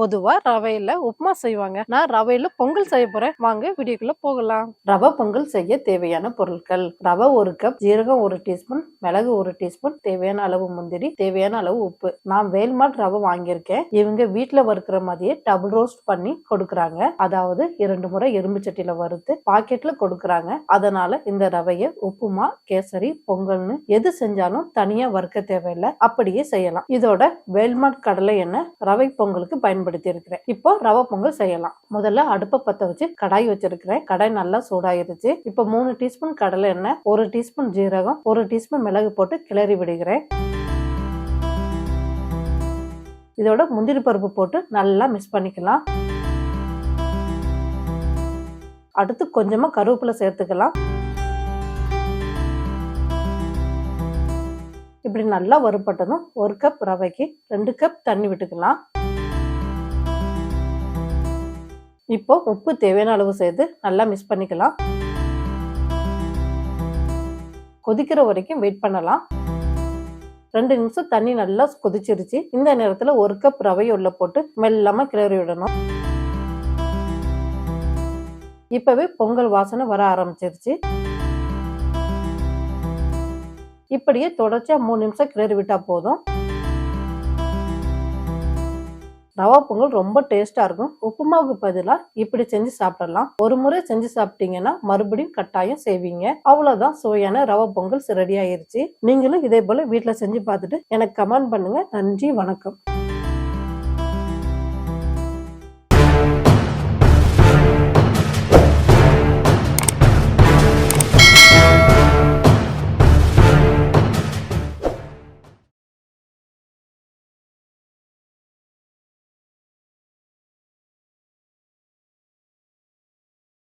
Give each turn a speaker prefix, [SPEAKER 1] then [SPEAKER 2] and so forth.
[SPEAKER 1] பொதுவா ரவையில உப்புமா செய்வாங்க. நான் ரவையில பொங்கல் செய்ய போறேன். வாங்க வீடியோக்குள்ள போகலாம். ரவை பொங்கல் செய்ய தேவையான பொருட்கள். ரவை ஒரு கப் ஜீரகம் ஒரு டீஸ்பூன் மிளகு ஒரு டீஸ்பூன் தேவையான அளவு முந்திரி தேவையான அளவு உப்பு. நான் வேல்மாட் ரவை வாங்கியிருக்கேன். இவங்க வீட்டுல வறுக்கிற மாதிரியே டபுள் ரோஸ்ட் பண்ணி கொடுக்கறாங்க. அதாவது இரண்டு முறை எறும்பு சட்டியில வறுத்து பாக்கெட்ல கொடுக்கறாங்க. அதனால இந்த ரவைய உப்புமா கேசரி பொங்கல்னு எது செஞ்சாலும் தனியா வறுக்க தேவையில்லை. அப்படியே செய்யலாம். இதோட வேல்மாட் கடலை எண்ணெய் ரவை பொங்கலுக்கு பயன்படுத்த இருக்கிறேன் இப்போ ரவை பொங்கல் செய்யலாம். முதல்ல அடுப்பை பத்த வச்சு கடாய் வச்சிருக்கிறேன். கடாய் நல்லா சூடாயிருச்சு. இப்போ மூணு டீஸ்பூன் கடலை எண்ணெய் ஒரு டீஸ்பூன் ஜீரகம் ஒரு டீஸ்பூன் மிளகு போட்டு கிளறி விடுகிறேன். இதோட முந்திரி பருப்பு போட்டு நல்லா மிக்ஸ் பண்ணிக்கலாம். அடுத்து கொஞ்சமா கருவேப்பிலை சேர்த்துக்கலாம். இப்படி நல்லா வறுபட்டதும் ஒரு கப் ரவைக்கு ரெண்டு கப் தண்ணி விட்டுக்கலாம். இப்போ உப்பு தேவையான அளவு சேர்த்து நல்லா மிக்ஸ் பண்ணிக்கலாம். கொதிக்கிற வரைக்கும் வெயிட் பண்ணலாம். ரெண்டு நிமிஷம் தண்ணி நல்லா கொதிச்சிருச்சு. இந்த நேரத்தில் ஒரு கப் ரவையை உள்ள போட்டு மெல்லமா கிளறி விடணும். இப்பவே பொங்கல் வாசனை வர ஆரம்பிச்சிருச்சு. இப்படியே தொடர்ச்சியா மூணு நிமிஷம் கிளறி விட்டா போதும். ரவா பொங்கல் ரொம்ப டேஸ்டா இருக்கும். உப்புமாவுக்கு பதிலாக இப்படி செஞ்சு சாப்பிடலாம். ஒரு முறை செஞ்சு சாப்பிட்டீங்கன்னா மறுபடியும் கட்டாயம் செய்வீங்க. அவ்வளவுதான் சுவையான ரவா பொங்கல் ரெடி ஆயிருச்சு. நீங்களும் இதே போல வீட்டில் செஞ்சு பார்த்துட்டு எனக்கு கமெண்ட் பண்ணுங்க. நன்றி வணக்கம்.